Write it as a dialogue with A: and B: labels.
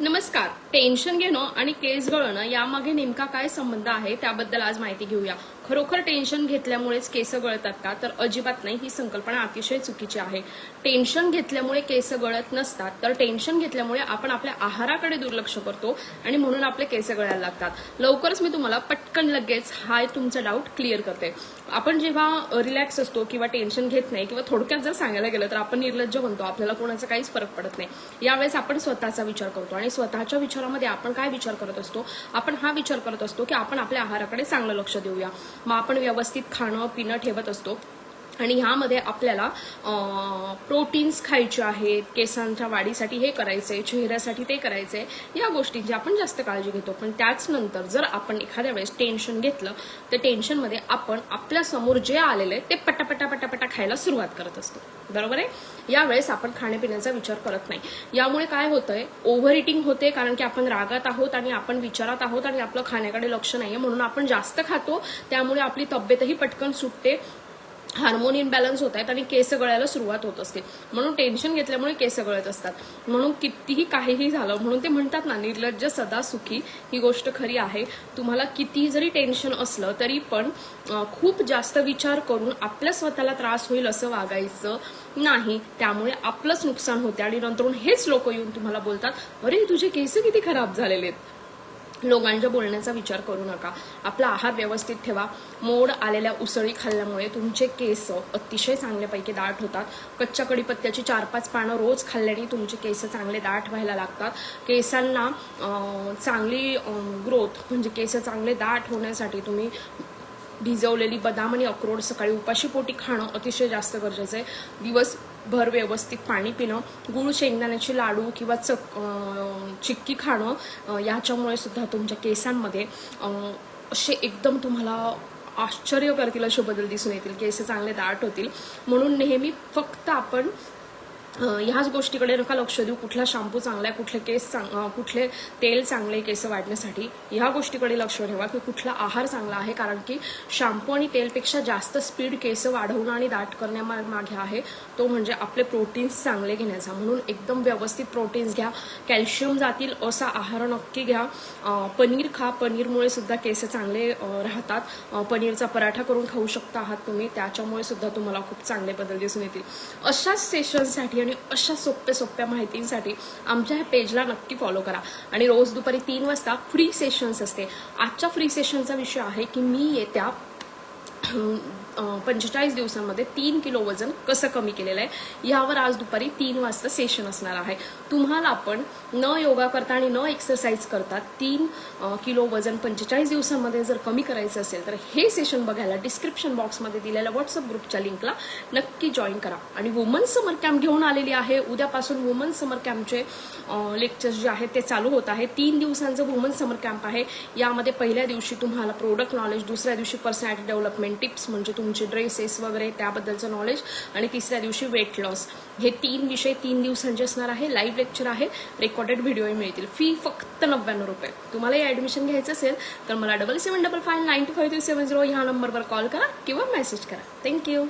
A: नमस्कार. टेन्शन घेणं आणि केस गळणं यामागे नेमका काय संबंध आहे त्याबद्दल आज माहिती घेऊया. खरोखर टेन्शन घेतल्यामुळेच केस गळतात का? तर अजिबात नाही. ही संकल्पना अतिशय चुकीची आहे. टेन्शन घेतल्यामुळे केस गळत नसतात तर टेन्शन घेतल्यामुळे आपण आपल्या आहाराकडे दुर्लक्ष करतो आणि म्हणून आपले केस गळायला लागतात. लवकरच मी तुम्हाला पटकन लगेच हा तुमचा डाऊट क्लिअर करते. आपण जेव्हा रिलॅक्स असतो किंवा टेन्शन घेत नाही किंवा थोडक्यात जर सांगायला गेलं तर आपण निर्लज्ज बनतो. आपल्याला कोणाचा काहीच फरक पडत नाही. यावेळेस आपण स्वतःचा विचार करतो आणि स्वतःच्या विचारामध्ये आपण काय विचार करत असतो? आपण हा विचार करत असतो की आपण आपल्या आहाराकडे चांगलं लक्ष देऊया. मग आपण व्यवस्थित खाणं पिणं ठेवत असतो. आणि ह्यामध्ये आपल्याला प्रोटीन्स खायचे आहेत केसांच्या वाढीसाठी हे करायचंय चेहऱ्यासाठी ते करायचंय या गोष्टींची आपण जास्त काळजी घेतो. पण त्याच नंतर जर आपण एखाद्या वेळेस टेन्शन घेतलं तर टेन्शनमध्ये आपण आपल्यासमोर जे आलेलं आहे ते पटापटा पटापटा खायला सुरुवात करत असतो. बरोबर आहे? यावेळेस आपण खाण्यापिण्याचा विचार करत नाही. यामुळे काय होतंय? ओव्हर इटिंग होते कारण की आपण रागात आहोत आणि आपण विचारात आहोत आणि आपलं खाण्याकडे लक्ष नाही म्हणून आपण जास्त खातो. त्यामुळे आपली तब्येतही पटकन सुटते. हार्मोन इनबॅलन्स होत आहेत आणि केस गळायला सुरुवात होत असते. म्हणून टेन्शन घेतल्यामुळे केस गळत असतात. म्हणून कितीही काहीही झालं म्हणून ते म्हणतात ना निर्लज्ज सदा सुखी ही गोष्ट खरी आहे. तुम्हाला किती जरी टेन्शन असलं तरी पण खूप जास्त विचार करून आपल्या स्वतःला त्रास होईल असं वागायचं नाही. त्यामुळे आपलंच नुकसान होते आणि नंतरून हेच लोक येऊन तुम्हाला बोलतात अरे तुझे केस किती खराब झालेले आहेत. लोकांच्या बोलण्याचा विचार करू नका. आपला आहार व्यवस्थित ठेवा. मोड आलेल्या उसळी खाल्ल्यामुळे तुमचे केस अतिशय चांगल्यापैकी दाट होतात. कच्च्या कडीपत्त्याची चार पाच पानं रोज खाल्ल्याने तुमचे केस चांगले दाट व्हायला लागतात. केसांना चांगली ग्रोथ म्हणजे केस चांगले दाट होण्यासाठी तुम्ही भिजवलेली बदाम आणि अक्रोड सकाळी उपाशी पोटी खाणं अतिशय जास्त गरजेचं आहे. दिवस भर व्यवस्थित पाणी पिणं गुळ शेंगदाण्याचे लाडू किंवा चक चिक्की खाणं याच्यामुळे सुद्धा तुमच्या केसांमध्ये असे एकदम तुम्हाला आश्चर्य करतील असे बदल दिसून येतील. केस चांगले दाट होतील. म्हणून नेहमी फक्त आपण ह्याच गोष्टीकडे नका लक्ष देऊ. कुठला शॅम्पू चांगला आहे कुठले केस चांग कुठले तेल चांगले केस वाढण्यासाठी ह्या गोष्टीकडे लक्ष ठेवा की कुठला आहार चांगला आहे. कारण की शॅम्पू आणि तेलपेक्षा जास्त स्पीड केस वाढवणं आणि दाट करण्यामागे आहे. तो म्हणजे आपले प्रोटीन्स चांगले घेण्याचा. म्हणून एकदम व्यवस्थित प्रोटीन्स घ्या. कॅल्शियम जातील असा आहार नक्की घ्या. पनीर खा. पनीरमुळे सुद्धा केस चांगले राहतात. पनीरचा पराठा करून खाऊ शकता आहात तुम्ही. त्याच्यामुळे सुद्धा तुम्हाला खूप चांगले बदल दिसून येतील. अशाच सेशनसाठी आणि अशा सोप्या सोप्या माहितींसाठी आमच्या ह्या पेजला नक्की फॉलो करा. आणि रोज दुपारी तीन वाजता फ्री सेशन्स असते. आजच्या फ्री सेशनचा विषय आहे की मी येत्या पंचेचाळीस दिवसांमध्ये तीन किलो वजन कसं कमी केलेलं आहे? यावर आज दुपारी तीन वाजता सेशन असणार आहे. तुम्हाला आपण न योगा करता आणि न एक्सरसाइज करता तीन किलो वजन पंचेचाळीस दिवसांमध्ये जर कमी करायचं असेल तर हे सेशन बघायला डिस्क्रिप्शन बॉक्समध्ये दिलेल्या व्हॉट्सअप ग्रुपच्या लिंकला नक्की जॉईन करा. आणि वुमन समर कॅम्प घेऊन आलेली आहे. उद्यापासून वुमन समर कॅम्पचे लेक्चर्स जे आहेत ते चालू होत आहे. तीन दिवसांचं वुमन समर कॅम्प आहे. यामध्ये पहिल्या दिवशी तुम्हाला प्रोडक्ट नॉलेज दुसऱ्या दिवशी पर्सनॅलिटी डेव्हलपमेंट टिप्स म्हणजे तुमचे ड्रेसेस वगैरे त्याबद्दलचं नॉलेज आणि तिसऱ्या दिवशी वेट लॉस हे तीन विषय तीन दिवसांचे असणार आहे. लाईव्ह लेक्चर आहे. रेकॉर्डेड व्हिडिओही मिळतील. फी फक्त नव्याण्णव रुपये. तुम्हाला हे ॲडमिशन घ्यायचं असेल तर मला double seven double five nine two five three seven zero ह्या नंबरवर कॉल करा किंवा मेसेज करा. थँक्यू